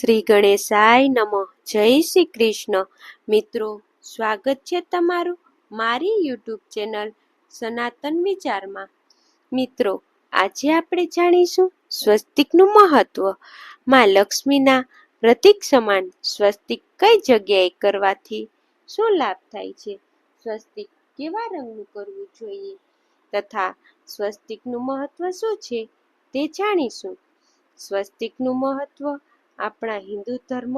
શ્રી ગણેશાય નમઃ. જય શ્રી કૃષ્ણ. મિત્રો, સ્વાગત છે તમારું મારી યુટ્યુબ ચેનલ સનાતન વિચારમાં. મિત્રો, આજે આપણે જાણીશું સ્વસ્તિકનું મહત્વ. માં લક્ષ્મીના પ્રતિક સમાન સ્વસ્તિક કઈ જગ્યાએ કરવાથી શું લાભ થાય છે? સ્વસ્તિક કેવા રંગનું કરવું જોઈએ? તથા સ્વસ્તિકનું મહત્વ શું છે તે જાણીશું. સ્વસ્તિકનું મહત્વ આપણા હિન્દુ ધર્મ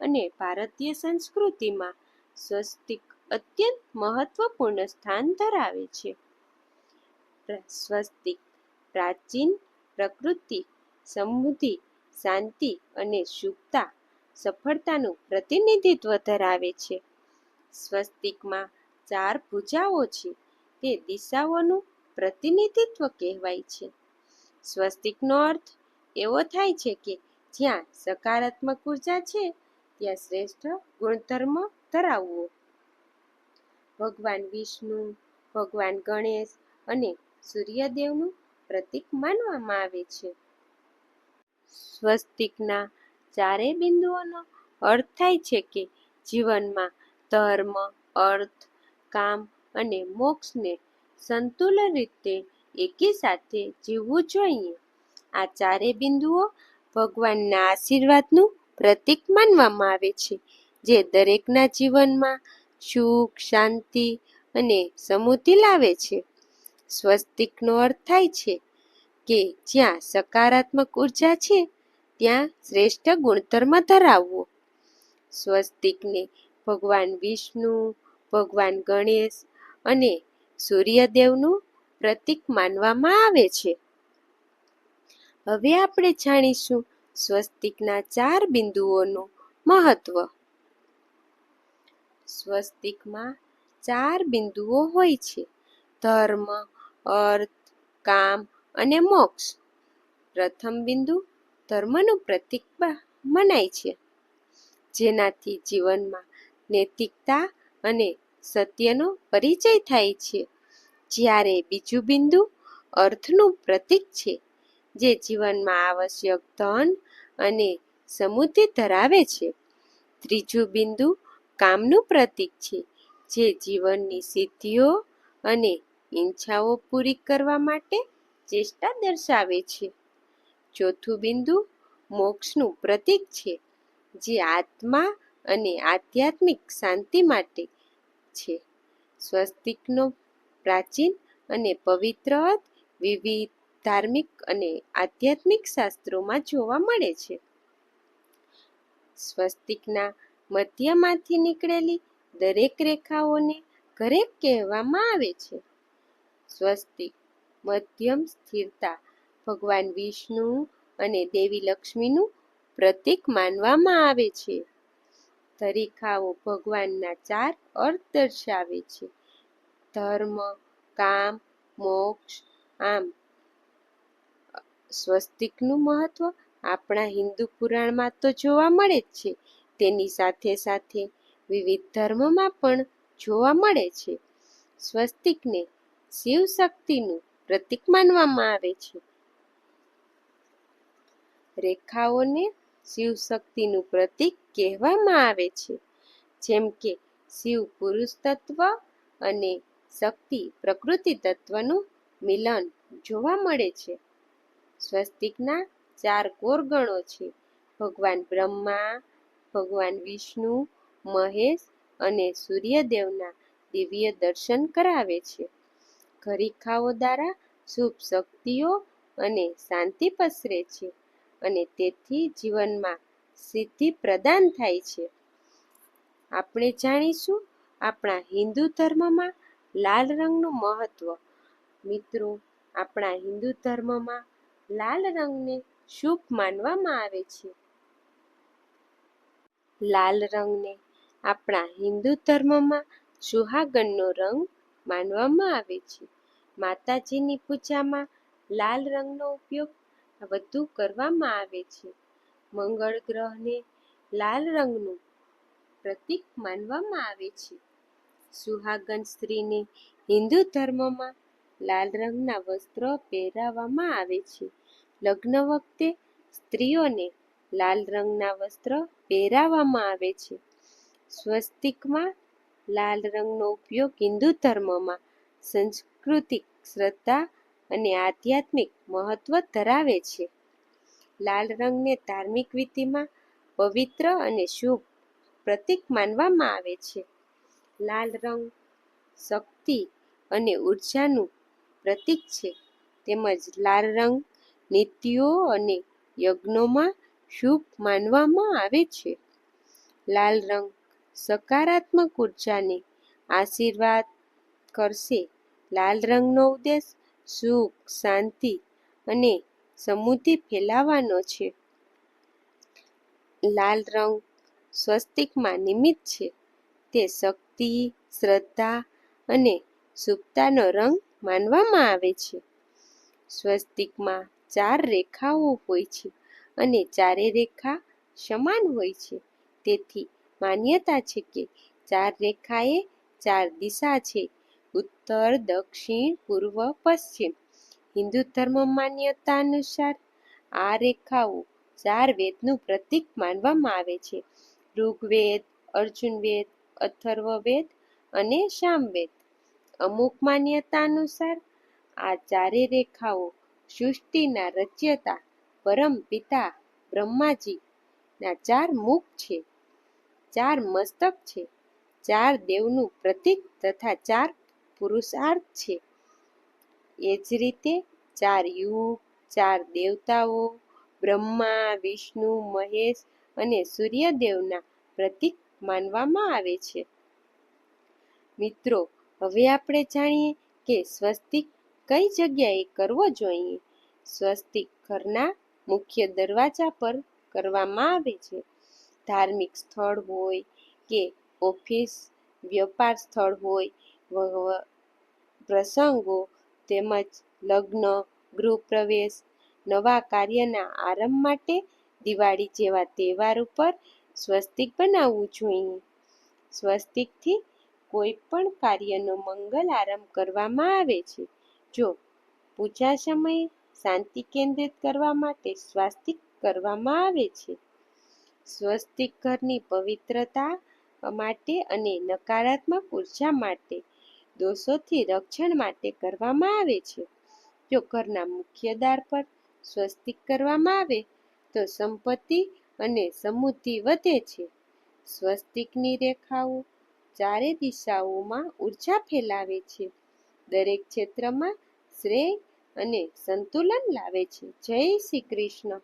અને ભારતીય સંસ્કૃતિમાં સ્વસ્તિક અત્યંત મહત્વપૂર્ણ સ્થાન ધરાવે છે. સ્વસ્તિક, પ્રાચીન પ્રકૃતિ, સમૃદ્ધિ, શાંતિ અને શુભતા સફળતાનું પ્રતિનિધિત્વ ધરાવે છે. સ્વસ્તિકમાં ચાર ભૂજાઓ છે, તે દિશાઓનું પ્રતિનિધિત્વ કહેવાય છે. સ્વસ્તિકનો અર્થ એવો થાય છે કે જ્યાં સકારાત્મક ઊર્જા છે, ત્યાં શ્રેષ્ઠ ગુણધર્મ ધરાવવો. ભગવાન વિષ્ણુ, ભગવાન ગણેશ અને સૂર્યદેવનું પ્રતીક માનવામાં આવે છે. સ્વસ્તિકના ચારે બિંદુઓનો અર્થ થાય છે કે જીવનમાં ધર્મ, અર્થ, કામ અને મોક્ષને સંતુલન રીતે એકી સાથે જીવવું જોઈએ. આ ચારે બિંદુઓ ભગવાનના આશીર્વાદનું પ્રતીક માનવામાં આવે છે, જે દરેકના જીવનમાં સુખ, શાંતિ અને સમૃદ્ધિ લાવે છે. સ્વસ્તિકનો અર્થ થાય છે કે જ્યાં સકારાત્મક ઊર્જા છે, ત્યાં શ્રેષ્ઠ ગુણધર્મ ધરાવવો. સ્વસ્તિકને ભગવાન વિષ્ણુ, ભગવાન ગણેશ અને સૂર્યદેવનું પ્રતીક માનવામાં આવે છે. હવે આપણે જાણીશું સ્વસ્તિકના ચાર બિંદુઓનું મહત્વ. સ્વસ્તિકમાં ચાર બિંદુઓ હોય છે. ધર્મ, અર્થ, કામ અને મોક્ષ. પ્રથમ બિંદુ ધર્મનું પ્રતીક મનાય છે. જેનાથી જીવનમાં નૈતિકતા અને સત્યનો પરિચય થાય છે. જ્યારે બીજું બિંદુ અર્થનું પ્રતીક છે. જે જીવનમાં આવશ્યક ધન અને સમૃદ્ધિ ધરાવે છે. ત્રીજું બિંદુ કામનું પ્રતીક છે, જે જીવનની સિદ્ધિઓ અને ઈચ્છાઓ પૂરી કરવા માટે ચેષ્ટા દર્શાવે છે. ચોથું બિંદુ મોક્ષનું પ્રતીક છે, જે આત્મા અને આધ્યાત્મિક શાંતિ માટે છે. સ્વસ્તિકનો પ્રાચીન અને પવિત્ર વિવિધ ધાર્મિક અને આધ્યાત્મિક શાસ્ત્રોમાં જોવા મળે છે. સ્વસ્તિકના મધ્યમાંથી નીકળેલી દરેક રેખાઓને ઘરેક કહેવામાં આવે છે. સ્વસ્તિક, મધ્યમ સ્થિરતા, ભગવાન વિષ્ણુ અને દેવી લક્ષ્મીનું પ્રતીક માનવામાં આવે છે. તરીખાઓ ભગવાનના ચાર અર્થ દર્શાવે છે. ધર્મ, કામ, મોક્ષ, આમ સ્વસ્તિકનું મહત્વ આપણા હિન્દુ પુરાણમાં તો જોવા મળે જ છે. તેની સાથે સાથે વિવિધ ધર્મમાં પણ જોવા મળે છે. સ્વસ્તિકને શિવ શક્તિનું પ્રતીક માનવામાં આવે છે. રેખાઓને શિવ શક્તિનું પ્રતીક કહેવામાં આવે છે. જેમ કે શિવ પુરુષ તત્વ અને શક્તિ પ્રકૃતિ તત્વનું મિલન જોવા મળે છે. સ્વસ્તિકના ચાર કોર ગણો છે. ભગવાન બ્રહ્મા, ભગવાન વિષ્ણુ, મહેશ અને સૂર્યદેવના દિવ્ય દર્શન કરાવે છે. ઘરીખાઓ દ્વારા શુભ શક્તિઓ અને શાંતિ પસરે છે અને તેથી જીવનમાં સિદ્ધિ પ્રદાન થાય છે. આપણે જાણીશું આપણા હિન્દુ ધર્મમાં લાલ રંગનું મહત્વ. મિત્રો, આપણા હિન્દુ ધર્મમાં લાલ રંગને શુભ માનવામાં આવે છે. લાલ રંગને આપણા હિન્દુ ધર્મમાં સુહાગનનો રંગ માનવામાં આવે છે. માતાજીની પૂજામાં લાલ રંગનો ઉપયોગ વધુ કરવામાં આવે છે. મંગળ ગ્રહને લાલ રંગનું પ્રતીક માનવામાં આવે છે. સુહાગન સ્ત્રીને હિન્દુ ધર્મમાં લાલ રંગના વસ્ત્રો પહેરાવવામાં આવે છે. લગ્ન વખતે સ્ત્રીઓને લાલ રંગના વસ્ત્ર પહેરાવવામાં આવે છે. સ્વસ્તિકમાં લાલ રંગનો ઉપયોગ હિન્દુ ધર્મમાં સાંસ્કૃતિક શ્રદ્ધા અને આધ્યાત્મિક મહત્વ ધરાવે છે. લાલ રંગને ધાર્મિક વિધિમાં પવિત્ર અને શુભ પ્રતીક માનવામાં આવે છે. લાલ રંગ શક્તિ અને ઉર્જાનું પ્રતીક છે. તેમજ લાલ રંગ નીતિઓ અને યજ્ઞોમાં શુભ માનવામાં આવે છે. લાલ રંગ સકારાત્મક ઉર્જાને આશીર્વાદ કરશે. લાલ રંગનો ઉદ્દેશ સુખ, શાંતિ અને સમૃદ્ધિ ફેલાવવાનો છે. લાલ રંગ સ્વસ્તિકમાં નિમિત્ત છે. તે શક્તિ, શ્રદ્ધા અને શુભતાનો રંગ માનવામાં આવે છે. સ્વસ્તિકમાં ચાર રેખાઓ હોય છે અને ચારે રેખા સમાન હોય છે. તેથી માન્યતા છે કે ચાર રેખાએ ચાર દિશા છે. ઉત્તર, દક્ષિણ, પૂર્વ, પશ્ચિમ. હિન્દુ ધર્મ માન્યતા અનુસાર આ રેખાઓ ચાર વેદનું પ્રતીક માનવામાં આવે છે. ઋગ્વેદ, અર્જુનવેદ, અથર્વવેદ અને સામવેદ અમુક માન્યતા અનુસાર આ ચારે રેખાઓ સૃષ્ટિના રચ્યતા, પરમ પિતા, બ્રહ્માજી ના ચાર મુખ છે. ચાર મસ્તક છે. ચાર દેવનું પ્રતીક તથા ચાર પુરુષાર્થ છે. એ જ રીતે ચાર યુગ, ચાર દેવતાઓ, બ્રહ્મા, વિષ્ણુ, મહેશ અને સૂર્યદેવના પ્રતીક માનવામાં આવે છે. મિત્રો હવે આપણે જાણીએ કે સ્વસ્તિક કઈ જગ્યાએ કરવો જોઈએ. સ્વસ્તિક ઘરના મુખ્ય દરવાજા પર કરવામાં આવે છે. ધાર્મિક સ્થળ હોય કે ઓફિસ, વ્યાપાર સ્થળ હોય પ્રસંગો તેમજ લગ્ન ગૃહપ્રવેશ નવા કાર્યના આરંભ માટે દિવાળી જેવા તહેવાર ઉપર સ્વસ્તિક બનાવવું જોઈએ. સ્વસ્તિકથી કોઈ પણ કાર્યનો મંગલ આરંભ કરવામાં આવે છે. જો પૂજા સમયે શાંતિ કેન્દ્રિત કરવા માટે સ્વાસ્તિક કરવામાં આવે છે. સ્વસ્તિક ઘરની પવિત્રતા માટે અને નકારાત્મક ઊર્જા માટે, દોષોથી રક્ષણ માટે કરવામાં આવે છે. જો ઘરના મુખ્ય દ્વાર પર સ્વસ્તિક કરવામાં આવે, તો સંપત્તિ અને સમૃદ્ધિ વધે છે. સ્વસ્તિકની રેખાઓ ચારે દિશાઓમાં ઊર્જા ફેલાવે છે. દરેક ક્ષેત્રમાં શ્રેય અને સંતુલન લાવે છે. જય શ્રી કૃષ્ણ.